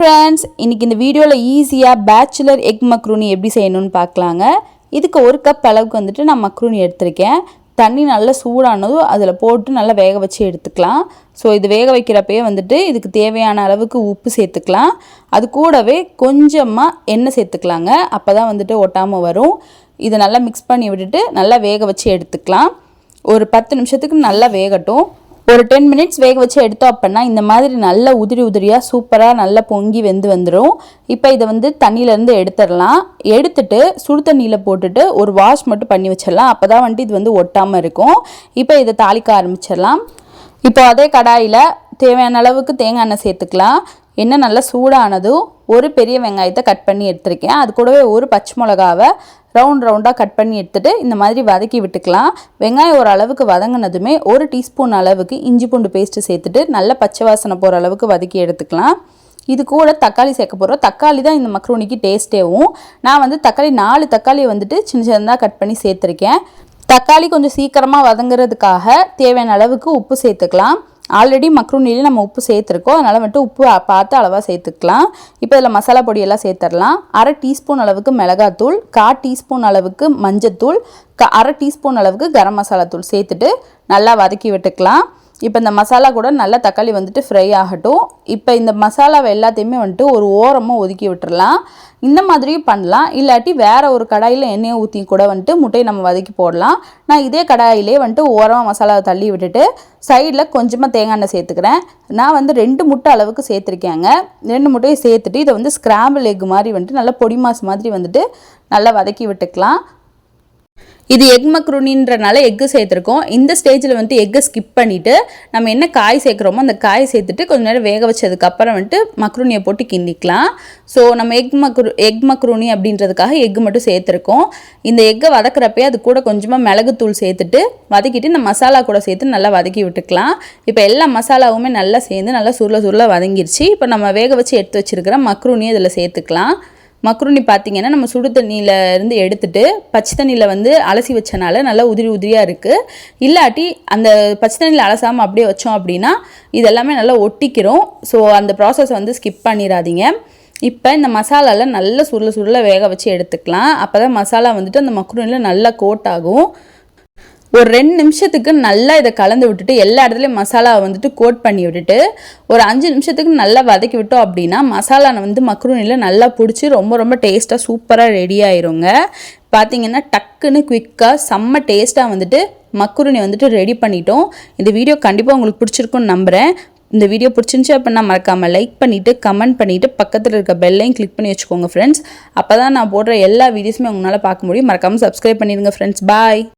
Friends இன்றைக்கி இந்த வீடியோவில் ஈஸியாக பேச்சுலர் எக் மக்ரூனி எப்படி செய்யணும்னு பார்க்கலாங்க. இதுக்கு ஒரு கப் அளவுக்கு வந்துட்டு நான் மக்ரூனி எடுத்திருக்கேன். தண்ணி நல்லா சூடானதும் அதில் போட்டு நல்லா வேக வச்சு எடுத்துக்கலாம். ஸோ இது வேக வைக்கிறப்பயே வந்துட்டு இதுக்கு தேவையான அளவுக்கு உப்பு சேர்த்துக்கலாம். அது கூடவே கொஞ்சமாக எண்ணெய் சேர்த்துக்கலாங்க. அப்போ தான் வந்துட்டு ஒட்டாமல் வரும். இதை நல்லா மிக்ஸ் பண்ணி விட்டுட்டு நல்லா வேக வச்சு எடுத்துக்கலாம். ஒரு பத்து நிமிஷத்துக்கு நல்லா வேகட்டும். ஒரு டென் மினிட்ஸ் வேக வச்சு எடுத்தோம் அப்படின்னா இந்த மாதிரி நல்ல உதிரி உதிரியாக சூப்பராக நல்லா பொங்கி வெந்து வந்துடும் இப்போ இதை வந்து தண்ணியிலேருந்து எடுத்துடலாம். எடுத்துட்டு சுடு தண்ணியில் போட்டுட்டு ஒரு வாஷ் மட்டும் பண்ணி வச்சிடலாம். அப்போ தான் வந்துட்டு இது வந்து ஒட்டாமல் இருக்கும். இப்போ இதை தாளிக்க ஆரம்பிச்சிடலாம். இப்போ அதே கடாயில் தேவையான அளவுக்கு தேங்காய் எண்ணெய் சேர்த்துக்கலாம். எண்ணெய் நல்லா சூடானதும் ஒரு பெரிய வெங்காயத்தை கட் பண்ணி எடுத்திருக்கேன். அது கூடவே ஒரு பச்சை மிளகாவை ரவுண்ட் ரவுண்டாக கட் பண்ணி எடுத்துகிட்டு இந்த மாதிரி வதக்கி விட்டுக்கலாம். வெங்காயம் ஒரு அளவுக்கு வதங்கினதுமே ஒரு டீஸ்பூன் அளவுக்கு இஞ்சி பூண்டு பேஸ்ட்டு சேர்த்துட்டு நல்ல பச்சை வாசனை போகிற அளவுக்கு வதக்கி எடுத்துக்கலாம். இது கூட தக்காளி சேர்க்க போகிறோம் தக்காளி தான் இந்த மக்ரூனிக்கு டேஸ்ட்டேவும் நான் வந்து தக்காளி நாலு தக்காளியை வந்துட்டு சின்ன சின்னதாக கட் பண்ணி சேர்த்துருக்கேன். தக்காளி கொஞ்சம் சீக்கிரமாக வதங்குறதுக்காக தேவையான அளவுக்கு உப்பு சேர்த்துக்கலாம். ஆல்ரெடி மக்ரூனிலே நம்ம உப்பு சேர்த்துருக்கோம். அதனால் வந்துட்டு உப்பு பார்த்து அளவாக சேர்த்துக்கலாம். இப்போ இதில் மசாலா பொடியெல்லாம் சேர்த்துடலாம் அரை டீஸ்பூன் அளவுக்கு மிளகாத்தூள் கா டீஸ்பூன் அளவுக்கு மஞ்சத்தூள் க அரை டீஸ்பூன் அளவுக்கு கரம் மசாலா தூள் சேர்த்துட்டு நல்லா வதக்கி விட்டுக்கலாம். இப்போ இந்த மசாலா கூட நல்லா தக்காளி வந்துட்டு ஃப்ரை ஆகட்டும். இப்போ இந்த மசாலாவை எல்லாத்தையுமே வந்துட்டு ஒரு ஓரமாக ஒதுக்கி விட்டுறலாம். இந்த மாதிரியும் பண்ணலாம். இல்லாட்டி வேறு ஒரு கடாயில் எண்ணெயை ஊற்றி கூட வந்துட்டு முட்டையை நம்ம வதக்கி போடலாம். நான் இதே கடாயிலே வந்துட்டு ஓரமாக மசாலாவை தள்ளி விட்டுட்டு சைடில் கொஞ்சமாக தேங்காய் எண்ணெய் சேர்த்துக்கிறேன். நான் வந்து ரெண்டு முட்டை அளவுக்கு சேர்த்துருக்கேங்க. ரெண்டு முட்டையை சேர்த்துட்டு இதை வந்து ஸ்கிராம்பிள் எக் மாதிரி வந்துட்டு நல்லா பொடி மாஸ் மாதிரி வந்துட்டு நல்லா வதக்கி விட்டுக்கலாம். இது எக் மக்ருனின்றனால எக்கு சேர்த்துருக்கோம். இந்த ஸ்டேஜில் வந்துட்டு எக்கை ஸ்கிப் பண்ணிவிட்டு நம்ம என்ன காய் சேர்க்குறோமோ அந்த காய் சேர்த்துட்டு கொஞ்சம் நேரம் வேக வச்சதுக்கப்புறம் வந்துட்டு மக்ருனியை போட்டு கிண்டிக்கலாம். ஸோ நம்ம எக் மக்ரு எக் மக்ருனி அப்படின்றதுக்காக எக் மட்டும் சேர்த்துருக்கோம். இந்த எக்கை வதக்குறப்பே அது கூட கொஞ்சமாக மிளகுத்தூள் சேர்த்துட்டு வதக்கிட்டு இந்த மசாலா கூட சேர்த்து நல்லா வதக்கி விட்டுக்கலாம். இப்போ எல்லா மசாலாவுமே நல்லா சேர்ந்து நல்லா சுருள சுருள வதங்கிருச்சு. இப்போ நம்ம வேக வச்சு எடுத்து வச்சுருக்கிற மக்ருனியை இதில் சேர்த்துக்கலாம். மக்ருனி பார்த்தீங்கன்னா நம்ம சுடு தண்ணியில் இருந்து எடுத்துட்டு பச்சை தண்ணியில் வந்து அலசி வச்சனால நல்லா உதிரி உதிரியாக இருக்குது இல்லாட்டி அந்த பச்சை தண்ணியில் அலசாமல் அப்படியே வச்சோம் அப்படின்னா இதெல்லாமே நல்லா ஒட்டிக்கிறோம் ஸோ அந்த ப்ராசஸ் வந்து ஸ்கிப் பண்ணிடாதீங்க இப்போ இந்த மசாலாவில் நல்லா சுருள சுருள வேக வச்சு எடுத்துக்கலாம். அப்போ தான் மசாலா வந்துட்டு அந்த மக்ரூனியில் நல்லா கோட் ஆகும். ஒரு ரெண்டு நிமிஷத்துக்கு நல்லா இதை கலந்து விட்டுட்டு எல்லா இடத்துலையும் மசாலா வந்துட்டு கோட் பண்ணி விட்டுட்டு ஒரு அஞ்சு நிமிஷத்துக்கு நல்லா வதக்கி விட்டோம் அப்படின்னா மசாலா வந்து மக்ரூனியில் நல்லா பிடிச்சி ரொம்ப ரொம்ப டேஸ்ட்டாக சூப்பராக ரெடி ஆயிருங்க. பார்த்தீங்கன்னா டக்குன்னு குவிக்காக செம்ம டேஸ்ட்டாக வந்துட்டு மக்ரூனி வந்துட்டு ரெடி பண்ணிட்டோம். இந்த வீடியோ கண்டிப்பாக உங்களுக்கு பிடிச்சிருக்குன்னு நம்புகிறேன் இந்த வீடியோ பிடிச்சிருந்துச்சி அப்படின்னா மறக்காமல் லைக் பண்ணிவிட்டு கமெண்ட் பண்ணிவிட்டு பக்கத்தில் இருக்க பெல்லையும் கிளிக் பண்ணி வச்சுக்கோங்க ஃப்ரெண்ட்ஸ் அப்போ தான் நான் போடுற எல்லா வீடியோஸுமே உங்களால் பார்க்க முடியும். மறக்காமல் சப்ஸ்கிரைப் பண்ணிடுங்க ஃப்ரெண்ட்ஸ் பாய்